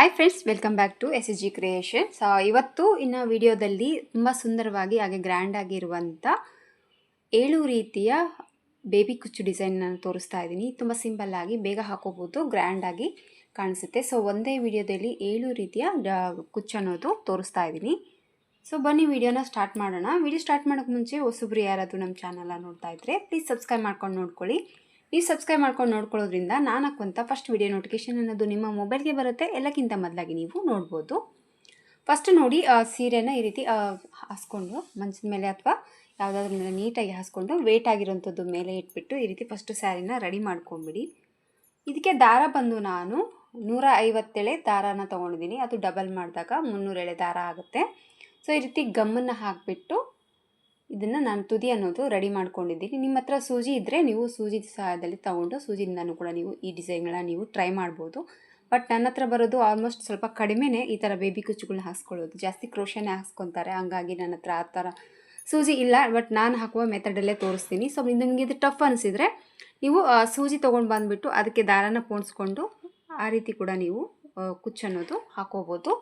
Hi friends welcome back to S S G creations ಇವತ್ತು ಇನ್ನು ವಿಡಿಯೋದಲ್ಲಿ ತುಂಬ ಸುಂದರವಾಗಿ, ಹಾಗೆ ಗ್ರ್ಯಾಂಡ್ ಏಳು ರೀತಿಯ ಬೇಬಿ ಕುಚ್ಚು ಡಿಸೈನ್ ನಾನು ತೋರಿಸ್ತಾ ಇದ್ದೀನಿ. ತುಂಬ ಸಿಂಪಲ್ ಆಗಿ, ಬೇಗ ಹಾಕೋಬೋದು ಗ್ರ್ಯಾಂಡ್ ಆಗಿ ಕಾಣಿಸುತ್ತೆ. ಸೊ ಒಂದೇ ವಿಡಿಯೋದಲ್ಲಿ ಏಳು ರೀತಿಯ ಕುಚ್ಚು ಅನ್ನೋದು ತೋರಿಸ್ತಾ ಇದ್ದೀನಿ. ಸೊ ಬನ್ನಿ ವಿಡಿಯೋನ ಸ್ಟಾರ್ಟ್ ಮಾಡೋಣ. ವಿಡಿಯೋ ಸ್ಟಾರ್ಟ್ ಮಾಡೋಕ್ಕೆ ಮುಂಚೆ ಹೊಸಬ್ರು ಯಾರಾದರೂ ನಮ್ಮ ಚಾನಲ್ನ ನೋಡ್ತಾ ಇದ್ದರೆ ಪ್ಲೀಸ್ ಸಬ್ಸ್ಕ್ರೈಬ್ ಮಾಡ್ಕೊಂಡು ನೋಡ್ಕೊಳ್ಳಿ. ನೀವು ಸಬ್ಸ್ಕ್ರೈಬ್ ಮಾಡ್ಕೊಂಡು ನೋಡ್ಕೊಳ್ಳೋದ್ರಿಂದ ನಾನು ಹಾಕುವಂಥ ಫಸ್ಟ್ ವಿಡಿಯೋ ನೋಟಿಫಿಕೇಶನ್ ಅನ್ನೋದು ನಿಮ್ಮ ಮೊಬೈಲ್ಗೆ ಬರುತ್ತೆ. ಎಲ್ಲಕ್ಕಿಂತ ಮೊದಲಾಗಿ ನೀವು ನೋಡ್ಬೋದು. ಫಸ್ಟ್ ನೋಡಿ ಸೀರೆನ ಈ ರೀತಿ ಹಾಸ್ಕೊಂಡು, ಮಂಚದ ಮೇಲೆ ಅಥವಾ ಯಾವುದಾದ್ರ ಮೇಲೆ ನೀಟಾಗಿ ಹಾಸ್ಕೊಂಡು ವೇಟ್ ಆಗಿರೋಂಥದ್ದು ಮೇಲೆ ಇಟ್ಬಿಟ್ಟು ಈ ರೀತಿ ಫಸ್ಟು ಸ್ಯಾರಿನ ರೆಡಿ ಮಾಡ್ಕೊಂಬಿಡಿ. ಇದಕ್ಕೆ ದಾರ ಬಂದು ನಾನು ನೂರ ಐವತ್ತೆಳೆ ದಾರಾನ ತೊಗೊಂಡಿದ್ದೀನಿ. ಅದು ಡಬಲ್ ಮಾಡಿದಾಗ ಮುನ್ನೂರು ಎಳೆ ದಾರ ಆಗುತ್ತೆ. ಸೊ ಈ ರೀತಿ ಗಮ್ಮನ್ನು ಹಾಕಿಬಿಟ್ಟು ಇದನ್ನು ನಾನು ತುದಿ ಅನ್ನೋದು ರೆಡಿ ಮಾಡ್ಕೊಂಡಿದ್ದೀನಿ. ನಿಮ್ಮ ಹತ್ರ ಸೂಜಿ ಇದ್ದರೆ ನೀವು ಸೂಜಿ ಸಹಾಯದಲ್ಲಿ ತೊಗೊಂಡು ಸೂಜಿಯಿಂದನೂ ಕೂಡ ನೀವು ಈ ಡಿಸೈನ್ಗಳನ್ನ ನೀವು ಟ್ರೈ ಮಾಡ್ಬೋದು. ಬಟ್ ನನ್ನ ಹತ್ರ ಬರೋದು ಆಲ್ಮೋಸ್ಟ್ ಸ್ವಲ್ಪ ಕಡಿಮೆನೇ ಈ ಥರ ಬೇಬಿ ಕುಚ್ಚುಗಳನ್ನ ಹಾಕ್ಸ್ಕೊಳ್ಳೋದು ಜಾಸ್ತಿ ಕ್ರೋಶನೇ ಹಾಕ್ಸ್ಕೊತಾರೆ ಹಂಗಾಗಿ ನನ್ನ ಹತ್ರ ಆ ಥರ ಸೂಜಿ ಇಲ್ಲ. ಬಟ್ ನಾನು ಹಾಕುವ ಮೆಥಡಲ್ಲೇ ತೋರಿಸ್ತೀನಿ. ಸೊ ನಿಮಗೆ ಇದು ಟಫ್ ಅನಿಸಿದರೆ ನೀವು ಸೂಜಿ ತೊಗೊಂಡು ಬಂದುಬಿಟ್ಟು ಅದಕ್ಕೆ ದಾರನ ಪೋಣಿಸ್ಕೊಂಡು ಆ ರೀತಿ ಕೂಡ ನೀವು ಕುಚ್ಚು ಅನ್ನೋದು ಹಾಕೋಬೋದು.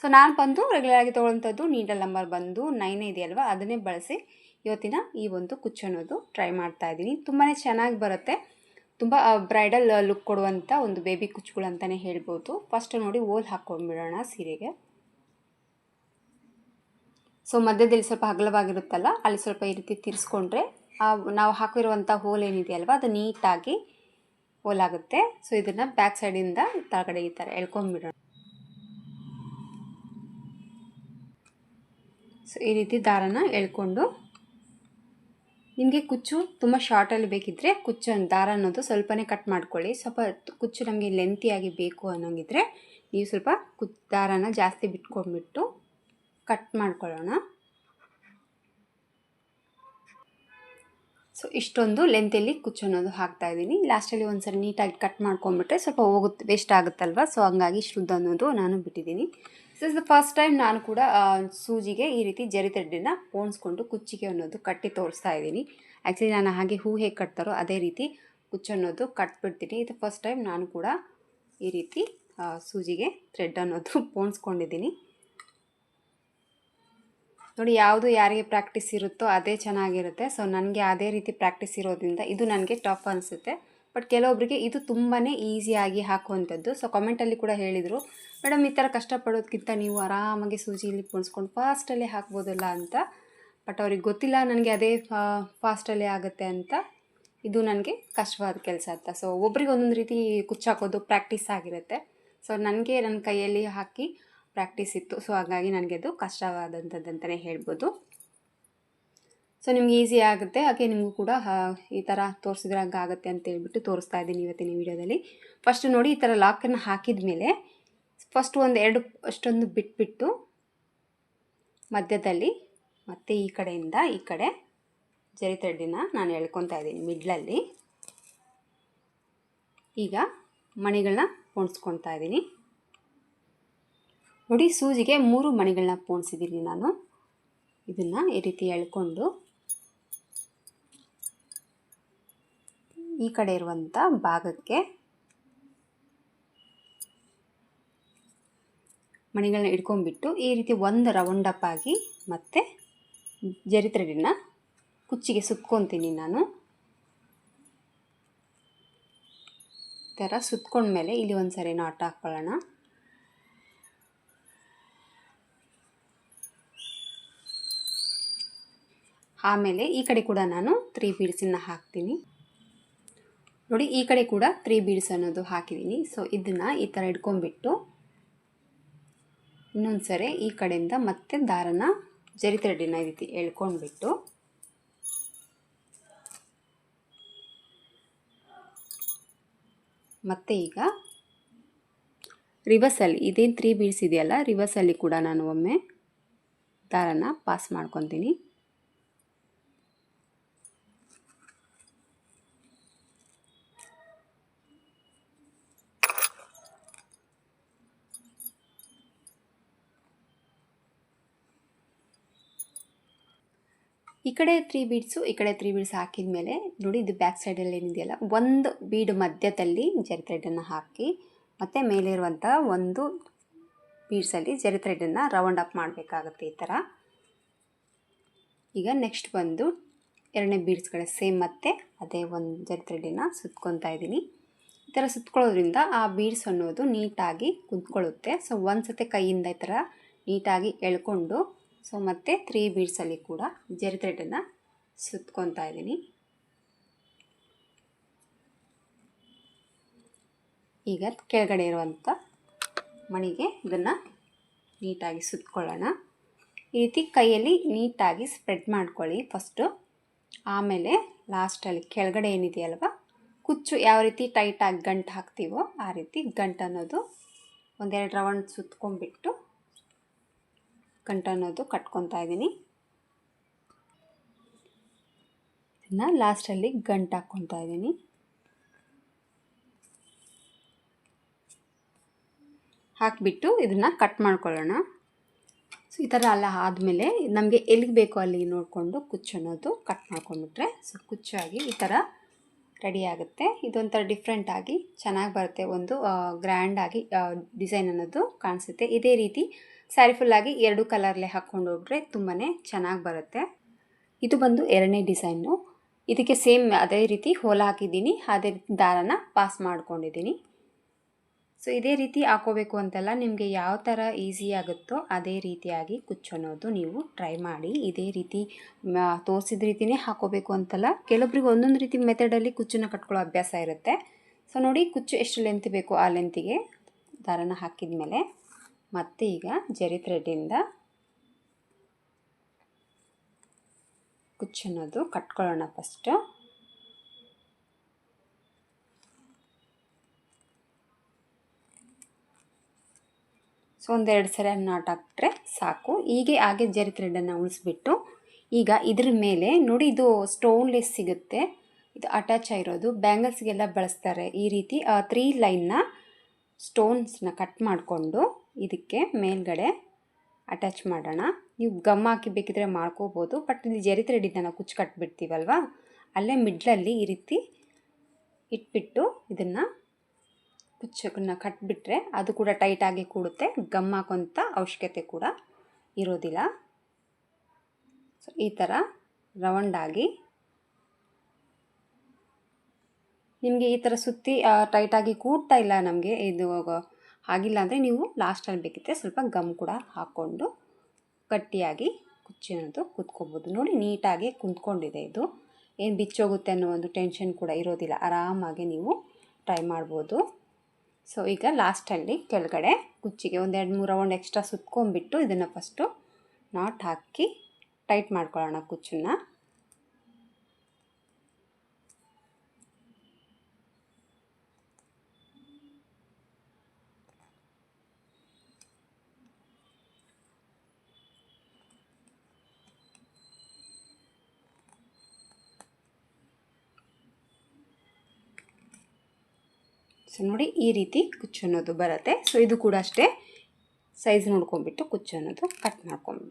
ಸೊ ನಾನು ಬಂದು ರೆಗ್ಯುಲರ್ ಆಗಿ ತೊಗೊಳ್ಳೋಂಥದ್ದು ನೀಡಲ್ ನಂಬರ್ ಬಂದು ನೈನ್ ಇದೆಯಲ್ವ ಅದನ್ನೇ ಬಳಸಿ ಇವತ್ತಿನ ಈ ಒಂದು ಕುಚ್ಚು ಅನ್ನೋದು ಟ್ರೈ ಮಾಡ್ತಾ ಇದ್ದೀನಿ. ತುಂಬಾ ಚೆನ್ನಾಗಿ ಬರುತ್ತೆ. ತುಂಬ ಬ್ರೈಡಲ್ ಲುಕ್ ಕೊಡುವಂಥ ಒಂದು ಬೇಬಿ ಕುಚ್ಚುಗಳು ಅಂತಲೇ ಹೇಳ್ಬೋದು. ಫಸ್ಟ್ ನೋಡಿ ಓಲ್ ಹಾಕ್ಕೊಂಡ್ಬಿಡೋಣ ಸೀರೆಗೆ. ಸೊ ಮಧ್ಯದಲ್ಲಿ ಸ್ವಲ್ಪ ಅಗಲವಾಗಿರುತ್ತಲ್ಲ ಅಲ್ಲಿ ಸ್ವಲ್ಪ ಈ ರೀತಿ ತಿರ್ಸ್ಕೊಂಡ್ರೆ ನಾವು ಹಾಕಿರುವಂಥ ಹೋಲ್ ಏನಿದೆಯಲ್ವ ಅದು ನೀಟಾಗಿ ಹೋಲ್ ಆಗುತ್ತೆ ಸೊ ಇದನ್ನು ಬ್ಯಾಕ್ ಸೈಡಿಂದ ಕೆಳಗಡೆ ಈ ಥರ ಎಳ್ಕೊಂಡ್ಬಿಡೋಣ ಸೊ ಈ ರೀತಿ ದಾರನ ಎಳ್ಕೊಂಡು ನಿಮಗೆ ಕುಚ್ಚು ತುಂಬ ಶಾರ್ಟಲ್ಲಿ ಬೇಕಿದ್ದರೆ ಕುಚ್ಚು ದಾರ ಅನ್ನೋದು ಸ್ವಲ್ಪನೇ ಕಟ್ ಮಾಡ್ಕೊಳ್ಳಿ. ಸ್ವಲ್ಪ ಕುಚ್ಚು ನಮಗೆ ಲೆಂತಿಯಾಗಿ ಬೇಕು ಅನ್ನೋಂಗಿದ್ರೆ ನೀವು ಸ್ವಲ್ಪ ಕುಚ್, ದಾರನ ಜಾಸ್ತಿ ಬಿಟ್ಕೊಂಡ್ಬಿಟ್ಟು ಕಟ್ ಮಾಡ್ಕೊಳ್ಳೋಣ. ಸೊ ಇಷ್ಟೊಂದು ಲೆಂತಲ್ಲಿ ಕುಚ್ಚು ಅನ್ನೋದು ಹಾಕ್ತಾ ಇದ್ದೀನಿ. ಲಾಸ್ಟಲ್ಲಿ ಒಂದು ಸರಿ ನೀಟಾಗಿ ಕಟ್ ಮಾಡ್ಕೊಂಬಿಟ್ರೆ ಸ್ವಲ್ಪ ಹೋಗುತ್ತೆ ವೇಸ್ಟ್ ಆಗುತ್ತಲ್ವ? ಸೊ ಹಂಗಾಗಿ ಶುದ್ಧ ಅನ್ನೋದು ನಾನು ಬಿಟ್ಟಿದ್ದೀನಿ. So is the first time ನಾನು ಕೂಡ ಸೂಜಿಗೆ ಈ ರೀತಿ ಜರಿ ಥ್ರೆಡ್ಡನ್ನ ಪೋಣಿಸ್ಕೊಂಡು ಕುಚ್ಚಿಗೆ ಅನ್ನೋದು ಕಟ್ಟಿ ತೋರಿಸ್ತಾ ಇದ್ದೀನಿ. ಆ್ಯಕ್ಚುಲಿ ನಾನು ಹಾಗೆ ಹೂ ಹೇಗೆ ಕಟ್ತಾರೋ ಅದೇ ರೀತಿ ಕುಚ್ಚು ಅನ್ನೋದು ಕಟ್ಬಿಡ್ತೀನಿ. ಇದು ಫಸ್ಟ್ ಟೈಮ್ ನಾನು ಕೂಡ ಈ ರೀತಿ ಸೂಜಿಗೆ ಥ್ರೆಡ್ ಅನ್ನೋದು ಪೋಣಿಸ್ಕೊಂಡಿದ್ದೀನಿ. ನೋಡಿ, ಯಾವುದು ಯಾರಿಗೆ ಪ್ರಾಕ್ಟೀಸ್ ಇರುತ್ತೋ ಅದೇ ಚೆನ್ನಾಗಿರುತ್ತೆ. ಸೊ ನನಗೆ ಅದೇ ರೀತಿ ಪ್ರಾಕ್ಟೀಸ್ ಇರೋದ್ರಿಂದ ಇದು ನನಗೆ ಟಫ್ ಅನಿಸುತ್ತೆ. ಬಟ್ ಕೆಲವೊಬ್ಬರಿಗೆ ಇದು ತುಂಬಾ ಈಸಿಯಾಗಿ ಹಾಕುವಂಥದ್ದು. ಸೊ ಕಮೆಂಟಲ್ಲಿ ಕೂಡ ಹೇಳಿದರು, ಮೇಡಮ್, ಈ ಥರ ಕಷ್ಟಪಡೋದಕ್ಕಿಂತ ನೀವು ಆರಾಮಾಗಿ ಸೂಜಿಲಿ ಪೋಣಿಸ್ಕೊಂಡು ಫಾಸ್ಟಲ್ಲೇ ಹಾಕ್ಬೋದಲ್ಲ ಅಂತ. ಬಟ್ ಅವ್ರಿಗೆ ಗೊತ್ತಿಲ್ಲ, ನನಗೆ ಅದೇ ಫಾಸ್ಟಲ್ಲೇ ಆಗುತ್ತೆ ಅಂತ. ಇದು ನನಗೆ ಕಷ್ಟವಾದ ಕೆಲಸ ಅಂತ. ಸೊ ಒಬ್ರಿಗೆ ಒಂದೊಂದು ರೀತಿ ಕುಚ್ಚಾಕೋದು ಪ್ರಾಕ್ಟೀಸ್ ಆಗಿರುತ್ತೆ. ಸೊ ನನಗೆ ನನ್ನ ಕೈಯಲ್ಲಿ ಹಾಕಿ ಪ್ರಾಕ್ಟೀಸ್ ಇತ್ತು. ಸೊ ಹಾಗಾಗಿ ನನಗೆ ಅದು ಕಷ್ಟವಾದಂಥದ್ದು ಅಂತಲೇ ಹೇಳ್ಬೋದು. ಸೊ ನಿಮ್ಗೆ ಈಸಿ ಆಗುತ್ತೆ. ಹಾಗೆ ನಿಮಗೂ ಕೂಡ ಈ ಥರ ತೋರಿಸಿದ್ರೆ ಹಂಗೆ ಆಗುತ್ತೆ ಅಂತ ಹೇಳ್ಬಿಟ್ಟು ತೋರಿಸ್ತಾ ಇದ್ದೀನಿ ಇವತ್ತಿನ ವಿಡಿಯೋದಲ್ಲಿ. ಫಸ್ಟ್ ನೋಡಿ ಈ ಥರ ಲಾಕನ್ನು ಹಾಕಿದ ಮೇಲೆ ಫಸ್ಟ್ ಒಂದು ಎರಡು, ಅಷ್ಟೊಂದು ಬಿಟ್ಬಿಟ್ಟು ಮಧ್ಯದಲ್ಲಿ, ಮತ್ತು ಈ ಕಡೆಯಿಂದ ಈ ಕಡೆ ಜರಿ ತಡ್ಡಿನ ನಾನು ಎಳ್ಕೊತಾ ಇದ್ದೀನಿ ಮಿಡ್ಲಲ್ಲಿ ಈಗ ಮಣಿಗಳನ್ನ ಪೋಣಿಸ್ಕೊಳ್ತಾ ಇದ್ದೀನಿ. ನೋಡಿ ಸೂಜಿಗೆ ಮೂರು ಮಣಿಗಳನ್ನ ಪೋಣಿಸಿದ್ದೀನಿ ನಾನು. ಇದನ್ನು ಈ ರೀತಿ ಎಳ್ಕೊಂಡು ಈ ಕಡೆ ಇರುವಂಥ ಭಾಗಕ್ಕೆ ಮಣಿಗಳನ್ನ ಇಟ್ಕೊಂಡ್ಬಿಟ್ಟು ಈ ರೀತಿ ಒಂದು ರೌಂಡ್ ಅಪ್ ಆಗಿ ಮತ್ತೆ ಜರಿ ಕುಚ್ಚಿಗೆ ಸುತ್ಕೊತೀನಿ ನಾನು. ಥರ ಸುತ್ಕೊಂಡ್ಮೇಲೆ ಇಲ್ಲಿ ಒಂದು ಸರಿ ನಾಟ್ ಹಾಕ್ಕೊಳ್ಳೋಣ ಆಮೇಲೆ ಈ ಕಡೆ ಕೂಡ ನಾನು ತ್ರೀ ಬೀಡ್ಸನ್ನ ಹಾಕ್ತೀನಿ. ನೋಡಿ, ಈ ಕಡೆ ಕೂಡ ತ್ರೀ ಬೀಡ್ಸ್ ಅನ್ನೋದು ಹಾಕಿದ್ದೀನಿ ಸೊ ಇದನ್ನು ಈ ಥರ ಇಟ್ಕೊಂಡ್ಬಿಟ್ಟು ಇನ್ನೊಂದು ಸರಿ ಈ ಕಡೆಯಿಂದ ಮತ್ತೆ ದಾರನ ಜರಿ ಥ್ರೆಡ್ಡಿನ ರೀತಿ ಎಳ್ಕೊಂಡ್ಬಿಟ್ಟು ಮತ್ತೆ ಈಗ ರಿವರ್ಸಲ್ಲಿ ಇದೇನು ತ್ರೀ ಬೀಡ್ಸ್ ಇದೆಯಲ್ಲ ರಿವರ್ಸಲ್ಲಿ ಕೂಡ ನಾನು ಒಮ್ಮೆ ದಾರನ ಪಾಸ್ ಮಾಡ್ಕೊತೀನಿ. ಈ ಕಡೆ ತ್ರೀ ಬೀಡ್ಸು ಈ ಕಡೆ ತ್ರೀ ಬೀಡ್ಸ್ ಹಾಕಿದ ಮೇಲೆ ನೋಡಿ ಇದು ಬ್ಯಾಕ್ ಸೈಡಲ್ಲಿ ಏನಿದೆಯಲ್ಲ, ಒಂದು ಬೀಡ್ ಮಧ್ಯದಲ್ಲಿ ಜರಿ ಥ್ರೆಡನ್ನು ಹಾಕಿ, ಮತ್ತು ಮೇಲೆ ಇರುವಂಥ ಒಂದು ಬೀಡ್ಸಲ್ಲಿ ಜರಿ ಥ್ರೆಡನ್ನು ರೌಂಡ್ ಅಪ್ ಮಾಡಬೇಕಾಗುತ್ತೆ ಈ ಥರ ಈಗ ನೆಕ್ಸ್ಟ್ ಬಂದು ಎರಡನೇ ಬೀಡ್ಸ್ಗಳ ಸೇಮ್ ಮತ್ತೆ ಅದೇ ಒಂದು ಜರಿ ಥ್ರೆಡನ್ನು ಸುತ್ಕೊತಾ ಇದ್ದೀನಿ. ಈ ಥರ ಸುತ್ಕೊಳ್ಳೋದ್ರಿಂದ ಆ ಬೀಡ್ಸ್ ಅನ್ನೋದು ನೀಟಾಗಿ ಕುಂತ್ಕೊಳ್ಳುತ್ತೆ. ಸೊ ಒಂದು ಸತಿ ಕೈಯಿಂದ ಈ ಥರ ನೀಟಾಗಿ ಎಳ್ಕೊಂಡು ಸೊ, ಮತ್ತೆ ತ್ರೀ ಬೀಡ್ಸಲ್ಲಿ ಕೂಡ ಜರಿ ಥ್ರೆಡನ್ನು ಸುತ್ಕೊತಾ ಇದ್ದೀನಿ. ಈಗ ಕೆಳಗಡೆ ಇರುವಂಥ ಮಣಿಗೆ ಇದನ್ನು ನೀಟಾಗಿ ಸುತ್ಕೊಳ್ಳೋಣ. ಈ ರೀತಿ ಕೈಯಲ್ಲಿ ನೀಟಾಗಿ ಸ್ಪ್ರೆಡ್ ಮಾಡ್ಕೊಳ್ಳಿ. ಫಸ್ಟು ಆಮೇಲೆ ಲಾಸ್ಟಲ್ಲಿ ಕೆಳಗಡೆ ಏನಿದೆಯಲ್ವ, ಕುಚ್ಚು ಯಾವ ರೀತಿ ಟೈಟಾಗಿ ಗಂಟು ಹಾಕ್ತೀವೋ ಆ ರೀತಿ ಗಂಟು ಅನ್ನೋದು ಒಂದೆರಡು ರೌಂಡ್ ಸುತ್ಕೊಂಡ್ಬಿಟ್ಟು ಗಂಟು ಅನ್ನೋದು ಕಟ್ಕೊತಾ ಇದ್ದೀನಿ. ಇದನ್ನು ಲಾಸ್ಟಲ್ಲಿ ಗಂಟು ಹಾಕ್ಕೊತಾ ಇದ್ದೀನಿ. ಹಾಕಿಬಿಟ್ಟು ಇದನ್ನು ಕಟ್ ಮಾಡ್ಕೊಳ್ಳೋಣ. ಸೊ, ಈ ಥರ ಎಲ್ಲ ಆದಮೇಲೆ ನಮಗೆ ಎಲ್ಲಿಗೆ ಬೇಕೋ ಅಲ್ಲಿ ನೋಡಿಕೊಂಡು ಕುಚ್ಚು ಅನ್ನೋದು ಕಟ್ ಮಾಡ್ಕೊಂಡ್ಬಿಟ್ರೆ, ಸೊ, ಕುಚ್ಚಾಗಿ ಈ ಥರ ರೆಡಿ ಆಗುತ್ತೆ. ಇದೊಂಥರ ಡಿಫ್ರೆಂಟಾಗಿ ಚೆನ್ನಾಗಿ ಬರುತ್ತೆ. ಒಂದು ಗ್ರ್ಯಾಂಡಾಗಿ ಡಿಸೈನ್ ಅನ್ನೋದು ಕಾಣಿಸುತ್ತೆ. ಇದೇ ರೀತಿ ಸ್ಯಾರಿ ಫುಲ್ಲಾಗಿ ಎರಡು ಕಲರ್ಲೆ ಹಾಕ್ಕೊಂಡು ಹೋಗ್ರೆ ತುಂಬಾ ಚೆನ್ನಾಗಿ ಬರುತ್ತೆ. ಇದು ಬಂದು ಎರಡನೇ ಡಿಸೈನು ಇದಕ್ಕೆ ಸೇಮ್ ಅದೇ ರೀತಿ ಹೋಲ ಹಾಕಿದ್ದೀನಿ, ಅದೇ ರೀತಿ ದಾರನ ಪಾಸ್ ಮಾಡ್ಕೊಂಡಿದ್ದೀನಿ. ಸೊ ಇದೇ ರೀತಿ ಹಾಕೋಬೇಕು ಅಂತಲ್ಲ ನಿಮಗೆ ಯಾವ ಥರ ಈಸಿ ಆಗುತ್ತೋ ಅದೇ ರೀತಿಯಾಗಿ ಕುಚ್ಚನ್ನೋದು ನೀವು ಟ್ರೈ ಮಾಡಿ. ಇದೇ ರೀತಿ ತೋರಿಸಿದ ರೀತಿಯೇ ಹಾಕೋಬೇಕು ಅಂತಲ್ಲ. ಕೆಲವೊಬ್ರಿಗೆ ಒಂದೊಂದು ರೀತಿ ಮೆಥಡಲ್ಲಿ ಕುಚ್ಚನ್ನು ಕಟ್ಕೊಳ್ಳೋ ಅಭ್ಯಾಸ ಇರುತ್ತೆ. ಸೊ ನೋಡಿ ಕುಚ್ಚು ಎಷ್ಟು ಲೆಂತ್ ಬೇಕು ಆ ಲೆಂತಿಗೆ ದಾರನ ಹಾಕಿದ ಮೇಲೆ ಮತ್ತೆ ಈಗ ಜರಿ ಥ್ರೆಡ್ಡಿಂದ ಕುಚ್ಚನ್ನೋದು ಕಟ್ಕೊಳ್ಳೋಣ ಫಸ್ಟು ಸೊ ಒಂದೆರಡು ಸರಿ ನಾಟ್ ಹಾಕ್ಬಿಟ್ರೆ ಸಾಕು. ಹೀಗೆ ಹಾಗೆ ಜರಿ ಥ್ರೆಡನ್ನು ಉಳಿಸ್ಬಿಟ್ಟು ಈಗ ಇದ್ರ ಮೇಲೆ ನೋಡಿ ಇದು ಸ್ಟೋನ್ಲೆಸ್ ಸಿಗುತ್ತೆ. ಇದು ಅಟ್ಯಾಚ್ ಆಗಿರೋದು. ಬ್ಯಾಂಗಲ್ಸ್ಗೆಲ್ಲ ಬಳಸ್ತಾರೆ ಈ ರೀತಿ. ತ್ರೀ ಲೈನ್ನ ಸ್ಟೋನ್ಸ್ನ ಕಟ್ ಮಾಡಿಕೊಂಡು ಇದಕ್ಕೆ ಮೇಲ್ಗಡೆ ಅಟ್ಯಾಚ್ ಮಾಡೋಣ. ನೀವು ಗಮ್ ಹಾಕಿ ಬೇಕಿದ್ರೆ ಮಾಡ್ಕೋಬೋದು ಬಟ್ ಇಲ್ಲಿ ಜರಿ ಥ್ರೆಡಿಂದ ನಾವು ಕುಚ್ಚು ಕಟ್ಬಿಡ್ತೀವಲ್ವ? ಅಲ್ಲೇ ಮಿಡ್ಲಲ್ಲಿ ಈ ರೀತಿ ಇಟ್ಬಿಟ್ಟು ಇದನ್ನು ಕುಚ್ಚನ್ನು ಕಟ್ಬಿಟ್ರೆ ಅದು ಕೂಡ ಟೈಟಾಗಿ ಕೂಡುತ್ತೆ ಗಮ್ ಹಾಕೋಂಥ ಅವಶ್ಯಕತೆ ಕೂಡ ಇರೋದಿಲ್ಲ. ಸೊ ಈ ಥರ ರೌಂಡಾಗಿ ನಿಮಗೆ ಈ ಥರ ಸುತ್ತಿ ಟೈಟಾಗಿ ಕೂಡ್ತಾ ಇಲ್ಲ ನಮಗೆ, ಇದು ಆಗಿಲ್ಲ ಅಂದರೆ ನೀವು ಲಾಸ್ಟಲ್ಲಿ ಬೇಕಿದ್ದರೆ ಸ್ವಲ್ಪ ಗಮ್ ಕೂಡ ಹಾಕ್ಕೊಂಡು ಗಟ್ಟಿಯಾಗಿ ಕುಚ್ಚಿ ಅನ್ನೋದು ಕುತ್ಕೋಬೋದು. ನೋಡಿ, ನೀಟಾಗಿ ಕುಂತ್ಕೊಂಡಿದೆ ಇದು. ಏನು ಬಿಚ್ಚೋಗುತ್ತೆ ಅನ್ನೋ ಒಂದು ಟೆನ್ಷನ್ ಕೂಡ ಇರೋದಿಲ್ಲ. ಆರಾಮಾಗಿ ನೀವು ಟ್ರೈ ಮಾಡ್ಬೋದು. ಸೊ, ಈಗ ಲಾಸ್ಟಲ್ಲಿ ಕೆಳಗಡೆ ಕುಚ್ಚಿಗೆ ಒಂದೆರಡು ಮೂರು ರೌಂಡ್ ಎಕ್ಸ್ಟ್ರಾ ಸುತ್ಕೊಂಡ್ಬಿಟ್ಟು ಇದನ್ನು ಫಸ್ಟು ನಾಟ್ ಹಾಕಿ ಟೈಟ್ ಮಾಡ್ಕೊಳ್ಳೋಣ ಕುಚ್ಚನ್ನು. ಸೊ ನೋಡಿ ಈ ರೀತಿ ಕುಚ್ಚು ಅನ್ನೋದು ಬರುತ್ತೆ. ಸೊ ಇದು ಕೂಡ ಅಷ್ಟೇ ಸೈಜ್ ನೋಡ್ಕೊಂಬಿಟ್ಟು ಕುಚ್ಚು ಅನ್ನೋದು ಕಟ್ ಮಾಡ್ಕೊಂಬಿ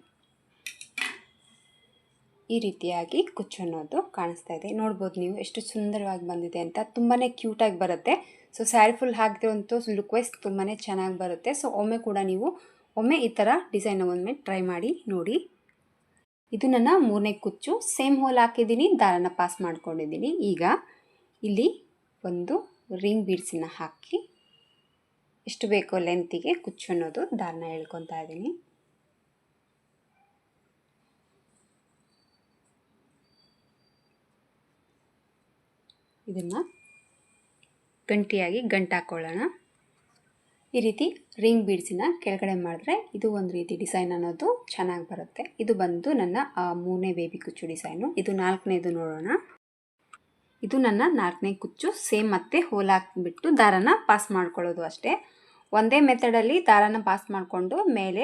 ಈ ರೀತಿಯಾಗಿ ಕುಚ್ಚು ಅನ್ನೋದು ಕಾಣಿಸ್ತಾ ಇದೆ. ನೋಡ್ಬೋದು ನೀವು ಎಷ್ಟು ಸುಂದರವಾಗಿ ಬಂದಿದೆ ಅಂತ. ತುಂಬಾ ಕ್ಯೂಟಾಗಿ ಬರುತ್ತೆ. ಸೊ ಸ್ಯಾರಿ ಫುಲ್ ಹಾಕಿದಂತೂ ಲುಕ್ ವೈಸ್ ತುಂಬಾ ಚೆನ್ನಾಗಿ ಬರುತ್ತೆ. ಸೊ ಒಮ್ಮೆ ಕೂಡ ನೀವು ಒಮ್ಮೆ ಈ ಥರ ಡಿಸೈನ್ ಒಮ್ಮೆ ಟ್ರೈ ಮಾಡಿ ನೋಡಿ. ಇದು ನನ್ನ ಮೂರನೇ ಕುಚ್ಚು. ಸೇಮ್ ಹೋಲ್ ಹಾಕಿದ್ದೀನಿ. ದಾರನ ಪಾಸ್ ಮಾಡ್ಕೊಂಡಿದ್ದೀನಿ. ಈಗ ಇಲ್ಲಿ ಒಂದು ರಿಂಗ್ ಬೀಡ್ಸನ್ನ ಹಾಕಿ ಎಷ್ಟು ಬೇಕೋ ಲೆಂತಿಗೆ ಕುಚ್ಚು ಅನ್ನೋದು ದಾರನ ಹೇಳ್ಕೊತಾ ಇದ್ದೀನಿ. ಇದನ್ನು ಗಂಟಿಯಾಗಿ ಗಂಟು ಹಾಕ್ಕೊಳ್ಳೋಣ ಈ ರೀತಿ ರಿಂಗ್ ಬೀಡ್ಸಿನ ಕೆಳಗಡೆ ಮಾಡಿದ್ರೆ ಇದು ಒಂದು ರೀತಿ ಡಿಸೈನ್ ಅನ್ನೋದು ಚೆನ್ನಾಗಿ ಬರುತ್ತೆ. ಇದು ಬಂದು ನನ್ನ ಮೂರನೇ ಬೇಬಿ ಕುಚ್ಚು ಡಿಸೈನು. ಇದು ನಾಲ್ಕನೇದು ನೋಡೋಣ. ಇದು ನನ್ನ ನಾಲ್ಕನೇ ಕುಚ್ಚು. ಸೇಮ್ ಮತ್ತೆ ಹೋಲ್ ಹಾಕಿಬಿಟ್ಟು ದಾರನ ಪಾಸ್ ಮಾಡ್ಕೊಳ್ಳೋದು ಅಷ್ಟೇ. ಒಂದೇ ಮೆಥಡಲ್ಲಿ ದಾರನ ಪಾಸ್ ಮಾಡಿಕೊಂಡು ಮೇಲೆ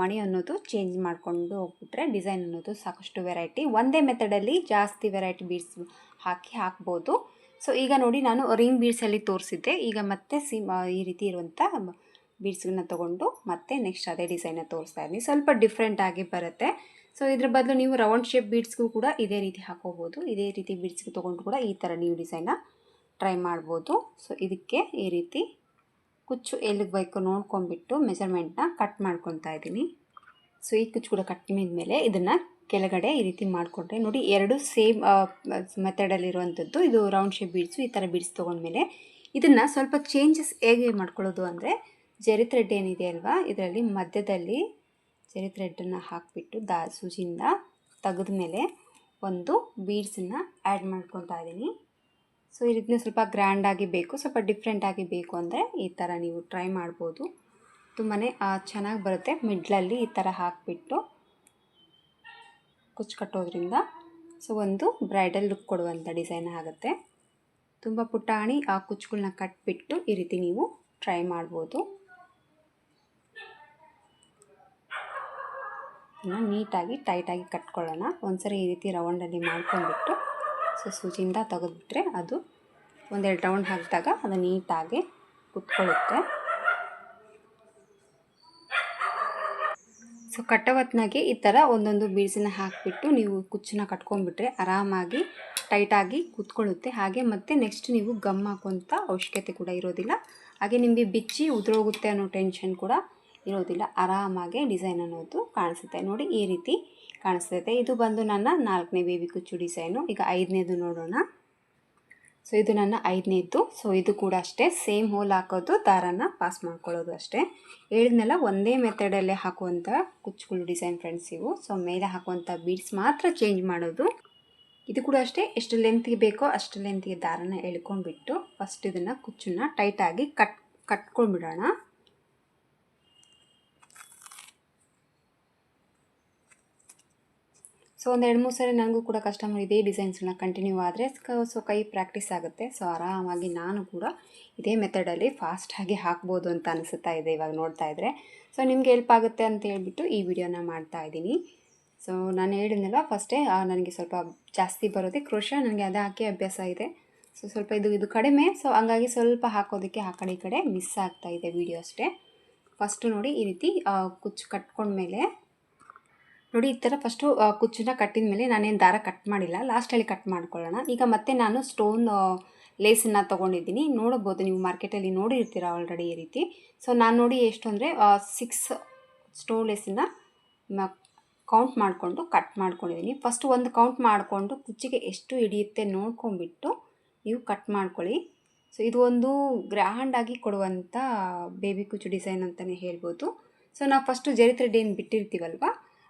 ಮಣಿ ಅನ್ನೋದು ಚೇಂಜ್ ಮಾಡಿಕೊಂಡು ಹೋಗ್ಬಿಟ್ರೆ ಡಿಸೈನ್ ಅನ್ನೋದು ಸಾಕಷ್ಟು ವೆರೈಟಿ ಒಂದೇ ಮೆಥಡಲ್ಲಿ ಜಾಸ್ತಿ ವೆರೈಟಿ ಬೀಡ್ಸ್ ಹಾಕಿ ಹಾಕ್ಬೋದು. ಸೊ ಈಗ ನೋಡಿ ನಾನು ರಿಂಗ್ ಬೀಡ್ಸಲ್ಲಿ ತೋರಿಸಿದ್ದೆ. ಈಗ ಮತ್ತೆ ಸಿಮ್ ಈ ರೀತಿ ಇರುವಂಥ ಬೀಡ್ಸ್ಗಳನ್ನ ತೊಗೊಂಡು ಮತ್ತೆ ನೆಕ್ಸ್ಟ್ ಅದೇ ಡಿಸೈನ್ನ ತೋರಿಸ್ತಾ ಇದ್ದೀನಿ. ಸ್ವಲ್ಪ ಡಿಫ್ರೆಂಟಾಗಿ ಬರುತ್ತೆ. ಸೊ ಇದ್ರ ಬದಲು ನೀವು ರೌಂಡ್ ಶೇಪ್ ಬೀಡ್ಸ್ಗೂ ಕೂಡ ಇದೇ ರೀತಿ ಹಾಕೋಬೋದು. ಇದೇ ರೀತಿ ಬೀಡ್ಸ್ಗೆ ತೊಗೊಂಡು ಕೂಡ ಈ ಥರ ನೀವು ಡಿಸೈನ್ನ ಟ್ರೈ ಮಾಡ್ಬೋದು. ಸೊ ಇದಕ್ಕೆ ಈ ರೀತಿ ಕುಚ್ಚು ಎಲ್ಲಿಗೆ ಬೇಕು ನೋಡ್ಕೊಂಡ್ಬಿಟ್ಟು ಮೆಜರ್ಮೆಂಟ್ನ ಕಟ್ ಮಾಡ್ಕೊತಾ ಇದ್ದೀನಿ. ಸೊ ಈ ಕುಚ್ಚು ಕೂಡ ಕಟ್ ಮೇಲೆ ಇದನ್ನು ಕೆಳಗಡೆ ಈ ರೀತಿ ಮಾಡಿಕೊಂಡ್ರೆ ನೋಡಿ ಎರಡು ಸೇಮ್ ಮೆಥಡಲ್ಲಿರುವಂಥದ್ದು ಇದು ರೌಂಡ್ ಶೇಪ್ ಬೀಡ್ಸು ಈ ಥರ ಬೀಡ್ಸ್ ತೊಗೊಂಡ್ಮೇಲೆ ಇದನ್ನು ಸ್ವಲ್ಪ ಚೇಂಜಸ್ ಹೇಗೆ ಮಾಡ್ಕೊಳ್ಳೋದು ಅಂದರೆ ಜರಿ ಥ್ರೆಡ್ ಏನಿದೆ ಅಲ್ವಾ? ಇದರಲ್ಲಿ ಮಧ್ಯದಲ್ಲಿ ಜರಿ ಥ್ರೆಡ್ಡನ್ನು ಹಾಕಿಬಿಟ್ಟು ದಾ ಸೂಜಿಯಿಂದ ತೆಗೆದ ಮೇಲೆ ಒಂದು ಬೀಡ್ಸನ್ನು ಆ್ಯಡ್ ಮಾಡ್ಕೊತಾ ಇದ್ದೀನಿ ಸೊ ಈ ರೀತಿಯ ಸ್ವಲ್ಪ ಗ್ರ್ಯಾಂಡಾಗಿ ಬೇಕು, ಸ್ವಲ್ಪ ಡಿಫ್ರೆಂಟಾಗಿ ಬೇಕು ಅಂದರೆ ಈ ಥರ ನೀವು ಟ್ರೈ ಮಾಡ್ಬೋದು. ತುಂಬಾ ಚೆನ್ನಾಗಿ ಬರುತ್ತೆ. ಮಿಡ್ಲಲ್ಲಿ ಈ ಥರ ಹಾಕಿಬಿಟ್ಟು ಕುಚ್ಚು ಕಟ್ಟೋದ್ರಿಂದ ಸೊ, ಒಂದು ಬ್ರೈಡಲ್ ಲುಕ್ ಕೊಡುವಂಥ ಡಿಸೈನ್ ಆಗುತ್ತೆ. ತುಂಬ ಪುಟಾಣಿ ಆ ಕುಚ್ಚುಗಳನ್ನ ಕಟ್ಬಿಟ್ಟು ಈ ರೀತಿ ನೀವು ಟ್ರೈ ಮಾಡ್ಬೋದು. ಇದನ್ನು ನೀಟಾಗಿ ಟೈಟಾಗಿ ಕಟ್ಕೊಳ್ಳೋಣ. ಒಂದ್ಸರಿ ಈ ರೀತಿ ರೌಂಡಲ್ಲಿ ಮಾಡ್ಕೊಂಡ್ಬಿಟ್ಟು, ಸೊ ಸೂಜಿಯಿಂದ ತೆಗೆದ್ಬಿಟ್ರೆ ಅದು ಒಂದೆರಡು ರೌಂಡ್ ಹಾಕಿದಾಗ ಅದು ನೀಟಾಗಿ ಕುತ್ಕೊಳ್ಳುತ್ತೆ. ಸೊ ಕಟ್ಟವತ್ನಾಗೆ ಈ ಥರ ಒಂದೊಂದು ಬೀಡ್ಸನ್ನ ಹಾಕಿಬಿಟ್ಟು ನೀವು ಕುಚ್ಚನ್ನ ಕಟ್ಕೊಂಡ್ಬಿಟ್ರೆ ಆರಾಮಾಗಿ ಟೈಟಾಗಿ ಕೂತ್ಕೊಳ್ಳುತ್ತೆ. ಹಾಗೆ ಮತ್ತೆ ನೆಕ್ಸ್ಟ್ ನೀವು ಗಮ್ ಹಾಕುವಂಥ ಅವಶ್ಯಕತೆ ಕೂಡ ಇರೋದಿಲ್ಲ. ಹಾಗೆ ನಿಮಗೆ ಬಿಚ್ಚಿ ಉದುರೋಗುತ್ತೆ ಅನ್ನೋ ಟೆನ್ಷನ್ ಕೂಡ ಇರೋದಿಲ್ಲ. ಆರಾಮಾಗೆ ಡಿಸೈನ್ ಅನ್ನೋದು ಕಾಣಿಸುತ್ತೆ. ನೋಡಿ ಈ ರೀತಿ ಕಾಣಿಸ್ತೈತೆ. ಇದು ಬಂದು ನನ್ನ ನಾಲ್ಕನೇ ಬೇಬಿ ಕುಚ್ಚು ಡಿಸೈನು ಈಗ ಐದನೇದು ನೋಡೋಣ. ಸೊ ಇದು ನನ್ನ ಐದನೇದ್ದು. ಸೊ ಇದು ಕೂಡ ಅಷ್ಟೇ. ಸೇಮ್ ಹೋಲ್ ಹಾಕೋದು, ದಾರನ ಪಾಸ್ ಮಾಡ್ಕೊಳ್ಳೋದು ಅಷ್ಟೇ. ಹೇಳಿದ್ನೆಲ್ಲ, ಒಂದೇ ಮೆಥಡಲ್ಲೇ ಹಾಕುವಂಥ ಕುಚ್ಚುಗಳು ಡಿಸೈನ್ ಫ್ರೆಂಡ್ಸ್ ಇವು. ಸೊ ಮೇಲೆ ಹಾಕುವಂಥ ಬೀಡ್ಸ್ ಮಾತ್ರ ಚೇಂಜ್ ಮಾಡೋದು. ಇದು ಕೂಡ ಅಷ್ಟೇ. ಎಷ್ಟು ಲೆಂತ್ಗೆ ಬೇಕೋ ಅಷ್ಟು ಲೆಂತ್ಗೆ ದಾರನ ಎಳ್ಕೊಂಡ್ಬಿಟ್ಟು ಫಸ್ಟ್ ಇದನ್ನು ಕುಚ್ಚನ್ನ ಟೈಟಾಗಿ ಕಟ್ ಕಟ್ಕೊಂಡ್ಬಿಡೋಣ ಸೊ ಒಂದು ಎರಡು ಮೂರು ಸರಿ ನನಗೂ ಕೂಡ ಕಸ್ಟಮರ್ ಇದೇ ಡಿಸೈನ್ಸ್ನ ಕಂಟಿನ್ಯೂ ಆದರೆ ಸೊ ಕೈ ಪ್ರಾಕ್ಟೀಸ್ ಆಗುತ್ತೆ. ಸೊ ಆರಾಮಾಗಿ ನಾನು ಕೂಡ ಇದೇ ಮೆಥಡಲ್ಲಿ ಫಾಸ್ಟಾಗಿ ಹಾಕ್ಬೋದು ಅಂತ ಅನಿಸುತ್ತಾ ಇದೆ ಇವಾಗ ನೋಡ್ತಾ ಇದ್ದರೆ ಸೊ ನಿಮ್ಗೆ ಹೆಲ್ಪ್ ಆಗುತ್ತೆ ಅಂತ ಹೇಳ್ಬಿಟ್ಟು ಈ ವಿಡಿಯೋನ ಮಾಡ್ತಾ ಇದ್ದೀನಿ. ಸೊ ನಾನು ಹೇಳಿದ್ನಲ್ಲ ಫಸ್ಟೇ ನನಗೆ ಸ್ವಲ್ಪ ಜಾಸ್ತಿ ಬರೋದೆ ಕ್ರೋಶ, ನನಗೆ ಅದೇ ಹಾಕಿ ಅಭ್ಯಾಸ ಇದೆ. ಸೊ ಸ್ವಲ್ಪ ಇದು ಇದು ಕಡಿಮೆ ಸೊ ಹಂಗಾಗಿ ಸ್ವಲ್ಪ ಹಾಕೋದಕ್ಕೆ ಆ ಕಡೆ ಈ ಕಡೆ ಮಿಸ್ ಆಗ್ತಾ ಇದೆ ವಿಡಿಯೋ ಅಷ್ಟೇ. ಫಸ್ಟು ನೋಡಿ ಈ ರೀತಿ ಕುಚ್ಚು ಕಟ್ಕೊಂಡ್ಮೇಲೆ ನೋಡಿ, ಈ ಥರ ಫಸ್ಟು ಕುಚ್ಚನ್ನ ಕಟ್ಟಿದ ಮೇಲೆ ನಾನೇನು ದಾರ ಕಟ್ ಮಾಡಿಲ್ಲ. ಲಾಸ್ಟಲ್ಲಿ ಕಟ್ ಮಾಡ್ಕೊಳ್ಳೋಣ. ಈಗ ಮತ್ತೆ ನಾನು ಸ್ಟೋನ್ ಲೇಸನ್ನು ತೊಗೊಂಡಿದ್ದೀನಿ. ನೋಡಬಹುದು ನೀವು ಮಾರ್ಕೆಟಲ್ಲಿ ನೋಡಿರ್ತೀರ ಆಲ್ರೆಡಿ ಈ ರೀತಿ. ಸೊ ನಾನು ನೋಡಿ ಎಷ್ಟು ಅಂದರೆ ಸಿಕ್ಸ್ ಸ್ಟೋನ್ ಲೇಸನ್ನು ಕೌಂಟ್ ಮಾಡಿಕೊಂಡು ಕಟ್ ಮಾಡ್ಕೊಂಡಿದ್ದೀನಿ. ಫಸ್ಟ್ ಒಂದು ಕೌಂಟ್ ಮಾಡಿಕೊಂಡು ಕುಚ್ಚಿಗೆ ಎಷ್ಟು ಹಿಡಿಯುತ್ತೆ ನೋಡ್ಕೊಂಬಿಟ್ಟು ನೀವು ಕಟ್ ಮಾಡ್ಕೊಳ್ಳಿ. ಸೊ ಇದು ಒಂದು ಗ್ರ್ಯಾಂಡಾಗಿ ಕೊಡುವಂಥ ಬೇಬಿ ಕುಚ್ಚು ಡಿಸೈನ್ ಅಂತಲೇ ಹೇಳ್ಬೋದು. ಸೊ ನಾವು ಫಸ್ಟು ಜರಿ ಥ್ರೆಡ್ ಏನು ಬಿಟ್ಟಿರ್ತೀವಲ್ವ?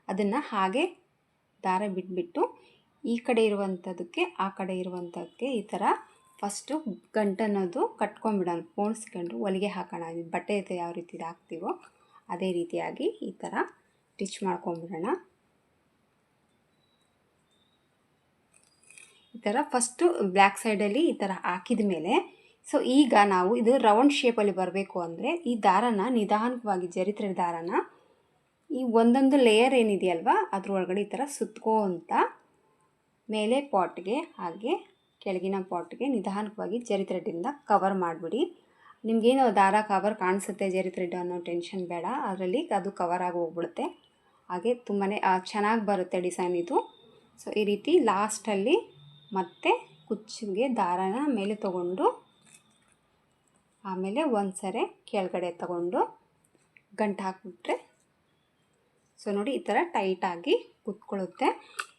ಅದನ್ನು ಹಾಗೆ ದಾರ ಬಿಟ್ಬಿಟ್ಟು ಈ ಕಡೆ ಇರುವಂಥದ್ದಕ್ಕೆ ಆ ಕಡೆ ಇರುವಂಥದ್ದಕ್ಕೆ ಈ ಥರ ಫಸ್ಟು ಗಂಟನ್ನೋದು ಕಟ್ಕೊಂಡ್ಬಿಡೋಣ. ಪೋಣಿಸ್ಕೊಂಡು ಹೊಲಿಗೆ ಹಾಕೋಣ. ಬಟ್ಟೆ ಯಾವ ರೀತಿ ಹಾಕ್ತೀವೋ ಅದೇ ರೀತಿಯಾಗಿ ಈ ಥರ ಸ್ಟಿಚ್ ಮಾಡ್ಕೊಂಬಿಡೋಣ ಈ ಥರ ಫಸ್ಟು ಬ್ಲ್ಯಾಕ್ ಸೈಡಲ್ಲಿ ಈ ಥರ ಹಾಕಿದ ಮೇಲೆ ಸೊ ಈಗ ನಾವು ಇದು ರೌಂಡ್ ಶೇಪಲ್ಲಿ ಬರಬೇಕು ಅಂದರೆ ಈ ದಾರನ ನಿಧಾನವಾಗಿ ಜರಿತ್ರೆ ದಾರನ ಈ ಒಂದೊಂದು ಲೇಯರ್ ಏನಿದೆಯಲ್ವಾ, ಅದ್ರೊಳಗಡೆ ಈ ಥರ ಸುತ್ತಕೋ ಮೇಲೆ ಪಾಟ್ಗೆ ಹಾಗೆ ಕೆಳಗಿನ ಪಾಟ್ಗೆ ನಿಧಾನವಾಗಿ ಜರಿ ಥ್ರೆಡ್ಡಿಂದ ಕವರ್ ಮಾಡಿಬಿಡಿ. ನಿಮಗೇನು ದಾರ ಕವರ್ ಕಾಣಿಸುತ್ತೆ ಜರಿ ಥ್ರೆಡ್ ಅನ್ನೋ ಟೆನ್ಷನ್ ಬೇಡ, ಅದರಲ್ಲಿ ಅದು ಕವರ್ ಆಗಿ ಹೋಗ್ಬಿಡುತ್ತೆ. ಹಾಗೆ ತುಂಬಾ ಚೆನ್ನಾಗಿ ಬರುತ್ತೆ ಡಿಸೈನ್ ಇದು. ಸೊ ಈ ರೀತಿ ಲಾಸ್ಟಲ್ಲಿ ಮತ್ತೆ ಕುಚ್ಚಿಗೆ ದಾರನ ಮೇಲೆ ತಗೊಂಡು, ಆಮೇಲೆ ಒಂದು ಸರಿ ಕೆಳಗಡೆ ತಗೊಂಡು ಗಂಟು ಹಾಕಿಬಿಟ್ರೆ ಸೊ ನೋಡಿ ಈ ಥರ ಟೈಟಾಗಿ ಕುತ್ಕೊಳ್ಳುತ್ತೆ.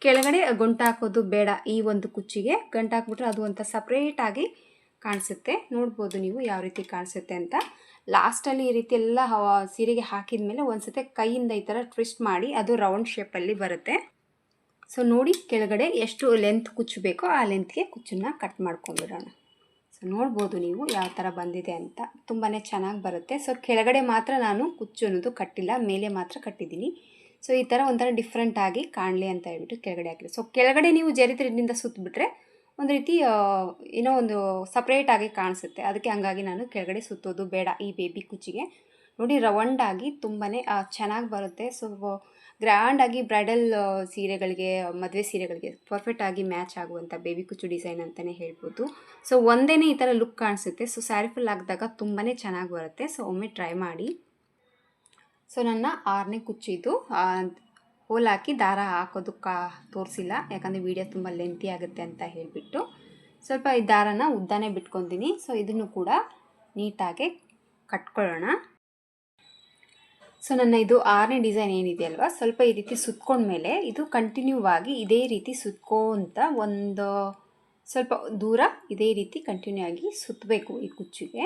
ಕೆಳಗಡೆ ಗಂಟು ಹಾಕೋದು ಬೇಡ ಈ ಒಂದು ಕುಚ್ಚಿಗೆ. ಗಂಟು ಹಾಕ್ಬಿಟ್ರೆ ಅದು ಅಂತ ಸಪ್ರೇಟಾಗಿ ಕಾಣಿಸುತ್ತೆ. ನೋಡ್ಬೋದು ನೀವು ಯಾವ ರೀತಿ ಕಾಣಿಸುತ್ತೆ ಅಂತ. ಲಾಸ್ಟಲ್ಲಿ ಈ ರೀತಿ ಎಲ್ಲ ಸೀರೆಗೆ ಹಾಕಿದ ಮೇಲೆ ಒಂದು ಸತಿ ಕೈಯಿಂದ ಈ ಥರ ಟ್ವಿಸ್ಟ್ ಮಾಡಿ ಅದು ರೌಂಡ್ ಶೇಪಲ್ಲಿ ಬರುತ್ತೆ. ಸೊ ನೋಡಿ ಕೆಳಗಡೆ ಎಷ್ಟು ಲೆಂತ್ ಕುಚ್ಚು ಬೇಕೋ ಆ ಲೆಂತ್ಗೆ ಕುಚ್ಚನ್ನು ಕಟ್ ಮಾಡ್ಕೊಂಡ್ಬಿಡೋಣ. ಸೊ ನೋಡ್ಬೋದು ನೀವು ಯಾವ ಥರ ಬಂದಿದೆ ಅಂತ. ತುಂಬಾ ಚೆನ್ನಾಗಿ ಬರುತ್ತೆ. ಸೊ ಕೆಳಗಡೆ ಮಾತ್ರ ನಾನು ಕುಚ್ಚು ಅನ್ನೋದು ಕಟ್ಟಿಲ್ಲ. ಮೇಲೆ ಮಾತ್ರ ಕಟ್ಟಿದ್ದೀನಿ. ಸೊ ಈ ಥರ ಒಂಥರ ಡಿಫ್ರೆಂಟಾಗಿ ಕಾಣಲಿ ಅಂತ ಹೇಳ್ಬಿಟ್ಟು ಕೆಳಗಡೆ ಹಾಕಿದೆ ಸೊ ಕೆಳಗಡೆ ನೀವು ಜರಿ ಥ್ರೆಡ್ನಿಂದ ಸುತ್ತಬಿಟ್ರೆ ಒಂದು ರೀತಿ ಏನೋ ಒಂದು ಸಪ್ರೇಟಾಗಿ ಕಾಣಿಸುತ್ತೆ. ಅದಕ್ಕೆ ಹಂಗಾಗಿ ನಾನು ಕೆಳಗಡೆ ಸುತ್ತೋದು ಬೇಡ ಈ ಬೇಬಿ ಕುಚ್ಚಿಗೆ. ನೋಡಿ ರೌಂಡಾಗಿ ತುಂಬಾ ಚೆನ್ನಾಗಿ ಬರುತ್ತೆ. ಸೊ ಗ್ರ್ಯಾಂಡಾಗಿ ಬ್ರೈಡಲ್ ಸೀರೆಗಳಿಗೆ, ಮದುವೆ ಸೀರೆಗಳಿಗೆ ಪರ್ಫೆಕ್ಟಾಗಿ ಮ್ಯಾಚ್ ಆಗುವಂಥ ಬೇಬಿ ಕುಚ್ಚು ಡಿಸೈನ್ ಅಂತಲೇ ಹೇಳ್ಬೋದು. ಸೊ ಒಂದೇ ಈ ಥರ ಲುಕ್ ಕಾಣಿಸುತ್ತೆ. ಸೊ ಸ್ಯಾರಿ ಫುಲ್ ಹಾಕಿದಾಗ ತುಂಬಾ ಚೆನ್ನಾಗಿ ಬರುತ್ತೆ. ಸೊ ಒಮ್ಮೆ ಟ್ರೈ ಮಾಡಿ. ಸೊ ನನ್ನ ಆರನೇ ಕುಚ್ಚಿದು ಹೋಲ್ ಹಾಕಿ ದಾರ ಹಾಕೋದಕ್ಕೆ ತೋರಿಸಿಲ್ಲ. ಯಾಕಂದರೆ ವೀಡಿಯೋ ತುಂಬ ಲೆಂತಿ ಆಗುತ್ತೆ ಅಂತ ಹೇಳಿಬಿಟ್ಟು. ಸ್ವಲ್ಪ ಈ ದಾರನ ಉದ್ದಾನೆ ಬಿಟ್ಕೊತೀನಿ. ಸೊ ಇದನ್ನು ಕೂಡ ನೀಟಾಗಿ ಕಟ್ಕೊಳ್ಳೋಣ. ಸೊ ನನ್ನ ಇದು ಆರನೇ ಡಿಸೈನ್ ಏನಿದೆ ಅಲ್ವಾ? ಸ್ವಲ್ಪ ಈ ರೀತಿ ಸುತ್ಕೊಂಡ್ಮೇಲೆ ಇದು ಕಂಟಿನ್ಯೂ ಆಗಿ ಇದೇ ರೀತಿ ಸುತ್ಕೋಂತ ಒಂದು ಸ್ವಲ್ಪ ದೂರ ಇದೇ ರೀತಿ ಕಂಟಿನ್ಯೂ ಆಗಿ ಸುತ್ತಬೇಕು ಈ ಕುಚ್ಚಿಗೆ.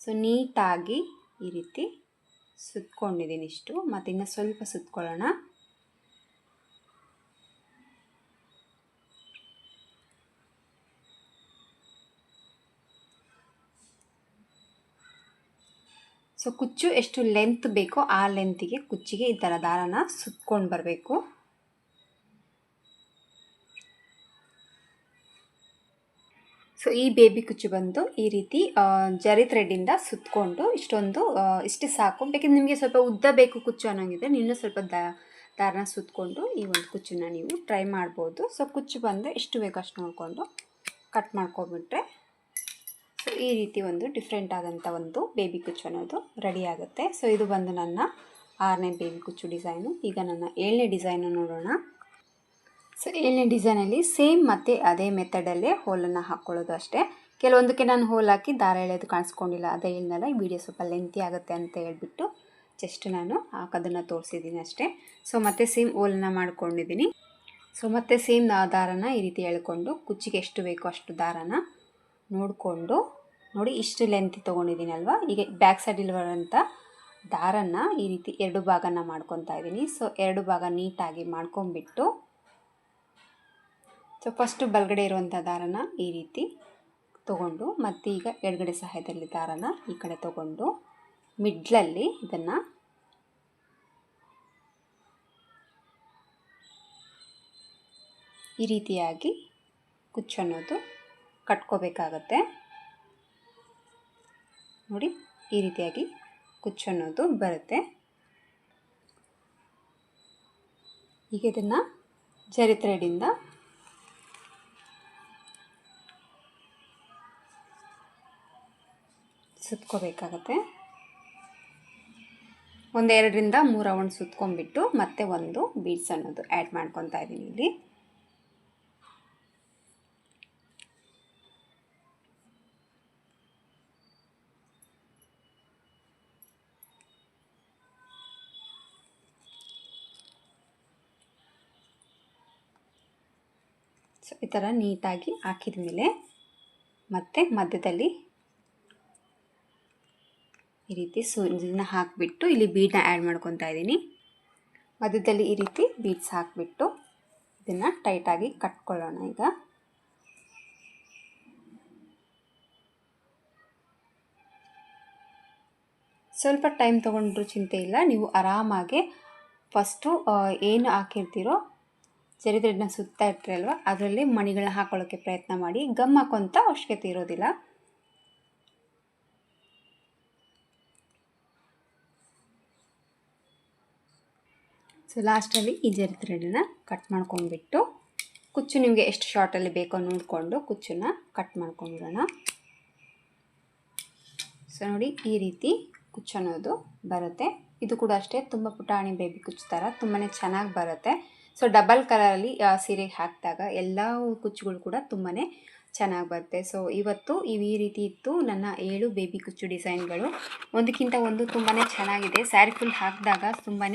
ಸೊ ನೀಟಾಗಿ ಈ ರೀತಿ ಸುತ್ಕೊಂಡಿದ್ದೀನಿ ಇಷ್ಟು ಮತ್ತು ಇನ್ನು ಸ್ವಲ್ಪ ಸುತ್ಕೊಳ್ಳೋಣ. ಸೊ ಕುಚ್ಚು ಎಷ್ಟು ಲೆಂತ್ ಬೇಕೋ ಆ ಲೆಂತಿಗೆ ಕುಚ್ಚಿಗೆ ಈ ಥರ ದಾರನ ಸುತ್ಕೊಂಡು ಬರಬೇಕು. ಸೊ ಈ ಬೇಬಿ ಕುಚ್ಚು ಬಂದು ಈ ರೀತಿ ಜರಿ ಥ್ರೆಡ್ಡಿಂದ ಸುತ್ತಕೊಂಡು ಇಷ್ಟೊಂದು ಇಷ್ಟು ಸಾಕು. ಬೇಕಿದ್ರೆ ನಿಮಗೆ ಸ್ವಲ್ಪ ಉದ್ದ ಬೇಕು ಕುಚ್ಚು ಅನ್ನೋಂಗಿದ್ರೆ ಇನ್ನೂ ಸ್ವಲ್ಪ ದ, ದಾರನ ಸುತ್ತಕೊಂಡು ಈ ಒಂದು ಕುಚ್ಚನ್ನ ನೀವು ಟ್ರೈ ಮಾಡ್ಬೋದು. ಸೊ ಕುಚ್ಚು ಬಂದು ಎಷ್ಟು ಬೇಕು ಅಷ್ಟು ನೋಡಿಕೊಂಡು ಕಟ್ ಮಾಡ್ಕೊಬಿಟ್ರೆ ಸೊ ಈ ರೀತಿ ಒಂದು ಡಿಫ್ರೆಂಟ್ ಆದಂಥ ಒಂದು ಬೇಬಿ ಕುಚ್ಚು ಅನ್ನೋದು ರೆಡಿ ಆಗುತ್ತೆ. ಸೊ ಇದು ಬಂದು ನನ್ನ ಆರನೇ ಬೇಬಿ ಕುಚ್ಚು ಡಿಸೈನು ಈಗ ನನ್ನ ಏಳನೇ ಡಿಸೈನು ನೋಡೋಣ. ಸೊ ಏಳನೇ ಡಿಸೈನಲ್ಲಿ ಸೇಮ್ ಮತ್ತು ಅದೇ ಮೆಥಡಲ್ಲೇ ಹೋಲನ್ನು ಹಾಕ್ಕೊಳ್ಳೋದು ಅಷ್ಟೇ. ಕೆಲವೊಂದಕ್ಕೆ ನಾನು ಹೋಲ್ ಹಾಕಿ ದಾರ ಎಳೆಯೋದು ಕಾಣಿಸ್ಕೊಂಡಿಲ್ಲ, ಅದೇ ಹೇಳಿದ್ನಲ್ಲ ಈ ವಿಡಿಯೋ ಸ್ವಲ್ಪ ಲೆಂತಿ ಆಗುತ್ತೆ ಅಂತ ಹೇಳ್ಬಿಟ್ಟು ಜಸ್ಟ್ ನಾನು ಹಾಕೋದನ್ನು ತೋರಿಸಿದ್ದೀನಿ ಅಷ್ಟೇ. ಸೊ ಮತ್ತೆ ಸೇಮ್ ಹೋಲನ್ನು ಮಾಡ್ಕೊಂಡಿದ್ದೀನಿ. ಸೊ ಮತ್ತೆ ಸೇಮ್ ದಾರನ ಈ ರೀತಿ ಎಳ್ಕೊಂಡು, ಕುಚ್ಚಿಗೆ ಎಷ್ಟು ಬೇಕೋ ಅಷ್ಟು ದಾರನ ನೋಡಿಕೊಂಡು, ನೋಡಿ ಇಷ್ಟು ಲೆಂತ್ ತೊಗೊಂಡಿದ್ದೀನಲ್ವ ಈಗ ಬ್ಯಾಕ್ ಸೈಡಲ್ಲಿ ಬರೋಂಥ ದಾರನ್ನು ಈ ರೀತಿ ಎರಡು ಭಾಗನ ಮಾಡ್ಕೊತಾ ಇದ್ದೀನಿ. ಸೊ ಎರಡು ಭಾಗ ನೀಟಾಗಿ ಮಾಡ್ಕೊಂಬಿಟ್ಟು ಸೊ ಫಸ್ಟು ಬಲಗಡೆ ಇರುವಂಥ ದಾರನ ಈ ರೀತಿ ತಗೊಂಡು ಮತ್ತು ಈಗ ಎಡಗಡೆ ಸಹಾಯದಲ್ಲಿ ದಾರನ ಈ ಕಡೆ ತಗೊಂಡು ಮಿಡ್ಲಲ್ಲಿ ಇದನ್ನು ಈ ರೀತಿಯಾಗಿ ಕುಚ್ಚನ್ನೋದು ಕಟ್ಕೋಬೇಕಾಗತ್ತೆ. ನೋಡಿ, ಈ ರೀತಿಯಾಗಿ ಕುಚ್ಚನ್ನೋದು ಬರುತ್ತೆ. ಈಗ ಇದನ್ನು ಜರಿ ಥ್ರೆಡಿಂದ ಸುತ್ಕೋಬೇಕಾಗತ್ತೆ. ಒಂದೆರಡರಿಂದ ಮೂರು ರೌಂಡ್ ಸುತ್ಕೊಂಡ್ಬಿಟ್ಟು ಮತ್ತೆ ಒಂದು ಬೀಡ್ಸ್ ಅನ್ನೋದು ಆ್ಯಡ್ ಮಾಡ್ಕೊತಾ ಇದ್ದೀನಿ ಇಲ್ಲಿ. ಸೊ, ಈ ಥರ ನೀಟಾಗಿ ಹಾಕಿದ ಮೇಲೆ ಮತ್ತೆ ಮಧ್ಯದಲ್ಲಿ ಈ ರೀತಿ ಸೂಜಿನ ಹಾಕಿಬಿಟ್ಟು ಇಲ್ಲಿ ಬೀಡನ್ನ ಆ್ಯಡ್ ಮಾಡ್ಕೊತಾ ಇದ್ದೀನಿ. ಮಧ್ಯದಲ್ಲಿ ಈ ರೀತಿ ಬೀಡ್ಸ್ ಹಾಕಿಬಿಟ್ಟು ಇದನ್ನು ಟೈಟಾಗಿ ಕಟ್ಕೊಳ್ಳೋಣ ಈಗ. ಸ್ವಲ್ಪ ಟೈಮ್ ತೊಗೊಂಡ್ರೂ ಚಿಂತೆ ಇಲ್ಲ. ನೀವು ಆರಾಮಾಗಿ ಫಸ್ಟು ಏನು ಹಾಕಿರ್ತೀರೋ ಜರಿ ಇದನ್ನ ಸುತ್ತಾ ಇರ್ತೀರಲ್ವ ಅದರಲ್ಲಿ ಮಣಿಗಳನ್ನ ಹಾಕೊಳ್ಳೋಕ್ಕೆ ಪ್ರಯತ್ನ ಮಾಡಿ. ಗಮ್ ಹಾಕೋಂಥ ಅವಶ್ಯಕತೆ ಇರೋದಿಲ್ಲ. ಸೊ ಲಾಸ್ಟಲ್ಲಿ ಈ ಜರಿ ಥ್ರೆಡನ್ನ ಕಟ್ ಮಾಡ್ಕೊಂಡ್ಬಿಟ್ಟು ಕುಚ್ಚು ನಿಮಗೆ ಎಷ್ಟು ಶಾರ್ಟಲ್ಲಿ ಬೇಕೋ ನೋಡಿಕೊಂಡು ಕುಚ್ಚನ್ನ ಕಟ್ ಮಾಡ್ಕೊಂಡ್ಬಿಡೋಣ. ಸೊ ನೋಡಿ ಈ ರೀತಿ ಕುಚ್ಚು ಅನ್ನೋದು ಬರುತ್ತೆ. ಇದು ಕೂಡ ಅಷ್ಟೇ ತುಂಬ ಪುಟಾಣಿ ಬೇಬಿ ಕುಚ್ಚು ಥರ ತುಂಬಾ ಚೆನ್ನಾಗಿ ಬರುತ್ತೆ. ಸೊ ಡಬಲ್ ಕಲರಲ್ಲಿ ಸೀರೆಗೆ ಹಾಕಿದಾಗ ಎಲ್ಲ ಕುಚ್ಚುಗಳು ಕೂಡ ತುಂಬಾ ಚೆನ್ನಾಗಿ ಬರುತ್ತೆ. ಸೊ ಇವತ್ತು ಇವು ಈ ರೀತಿ ಇತ್ತು ನನ್ನ ಏಳು ಬೇಬಿ ಕುಚ್ಚು ಡಿಸೈನ್ಗಳು ಒಂದಕ್ಕಿಂತ ಒಂದು ತುಂಬಾ ಚೆನ್ನಾಗಿದೆ. ಸ್ಯಾರಿ ಫುಲ್ ಹಾಕಿದಾಗ ತುಂಬಾ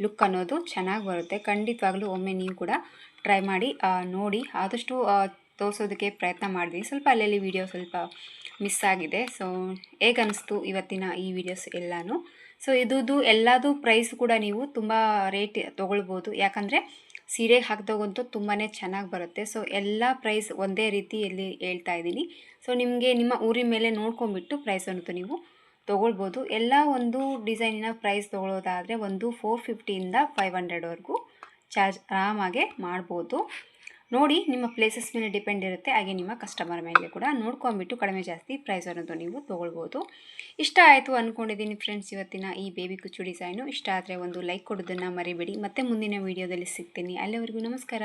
ಲುಕ್ ಅನ್ನೋದು ಚೆನ್ನಾಗಿ ಬರುತ್ತೆ. ಖಂಡಿತವಾಗ್ಲೂ ಒಮ್ಮೆ ನೀವು ಕೂಡ ಟ್ರೈ ಮಾಡಿ ನೋಡಿ. ಆದಷ್ಟು ತೋರಿಸೋದಕ್ಕೆ ಪ್ರಯತ್ನ ಮಾಡಿದ್ವಿ ಸ್ವಲ್ಪ ಅಲ್ಲಲ್ಲಿ ವಿಡಿಯೋ ಸ್ವಲ್ಪ ಮಿಸ್ ಆಗಿದೆ. ಸೊ ಹೇಗೆ ಅನ್ನಿಸ್ತು ಇವತ್ತಿನ ಈ ವಿಡಿಯೋಸ್ ಎಲ್ಲನೂ? ಸೊ ಇದುದು ಎಲ್ಲದು ಪ್ರೈಸ್ ಕೂಡ ನೀವು ತುಂಬ ರೇಟ್ ತೊಗೊಳ್ಬೋದು. ಯಾಕಂದರೆ ಸೀರೆಗೆ ಹಾಕ್ದಾಗಂತೂ ತುಂಬಾ ಚೆನ್ನಾಗಿ ಬರುತ್ತೆ. ಸೊ ಎಲ್ಲ ಪ್ರೈಸ್ ಒಂದೇ ರೀತಿಯಲ್ಲಿ ಹೇಳ್ತಾ ಇದ್ದೀನಿ. ಸೊ ನಿಮಗೆ ನಿಮ್ಮ ಊರಿನ ಮೇಲೆ ನೋಡ್ಕೊಂಬಿಟ್ಟು ಪ್ರೈಸ್ ಅನ್ನೋದು ನೀವು ತೊಗೊಳ್ಬೋದು. ಎಲ್ಲ ಒಂದು ಡಿಸೈನಿನ ಪ್ರೈಸ್ ತೊಗೊಳ್ಳೋದಾದರೆ ಒಂದು ಫೋರ್ ಫಿಫ್ಟಿಯಿಂದ ಫೈವ್ ಹಂಡ್ರೆಡ್ವರೆಗೂ ಚಾರ್ಜ್ ಆರಾಮಾಗೆ ಮಾಡ್ಬೋದು. ನೋಡಿ, ನಿಮ್ಮ ಪ್ಲೇಸಸ್ ಮೇಲೆ ಡಿಪೆಂಡ್ ಇರುತ್ತೆ. ಹಾಗೆ ನಿಮ್ಮ ಕಸ್ಟಮರ್ ಮೇಲೆ ಕೂಡ. ನೋಡ್ಕೊಂಬಿಟ್ಟು ಕಡಿಮೆ ಜಾಸ್ತಿ ಪ್ರೈಸ್ ಅನ್ನೋದು ನೀವು ತೊಗೊಳ್ಬೋದು. ಇಷ್ಟ ಆಯಿತು ಅಂದ್ಕೊಂಡಿದ್ದೀನಿ ಫ್ರೆಂಡ್ಸ್ ಇವತ್ತಿನ ಈ ಬೇಬಿ ಕುಚ್ಚು ಡಿಸೈನು ಇಷ್ಟ ಆದರೆ ಒಂದು ಲೈಕ್ ಕೊಡೋದನ್ನು ಮರಿಬೇಡಿ. ಮತ್ತೆ ಮುಂದಿನ ವೀಡಿಯೋದಲ್ಲಿ ಸಿಗ್ತೀನಿ. ಅಲ್ಲಿವರೆಗೂ ನಮಸ್ಕಾರ.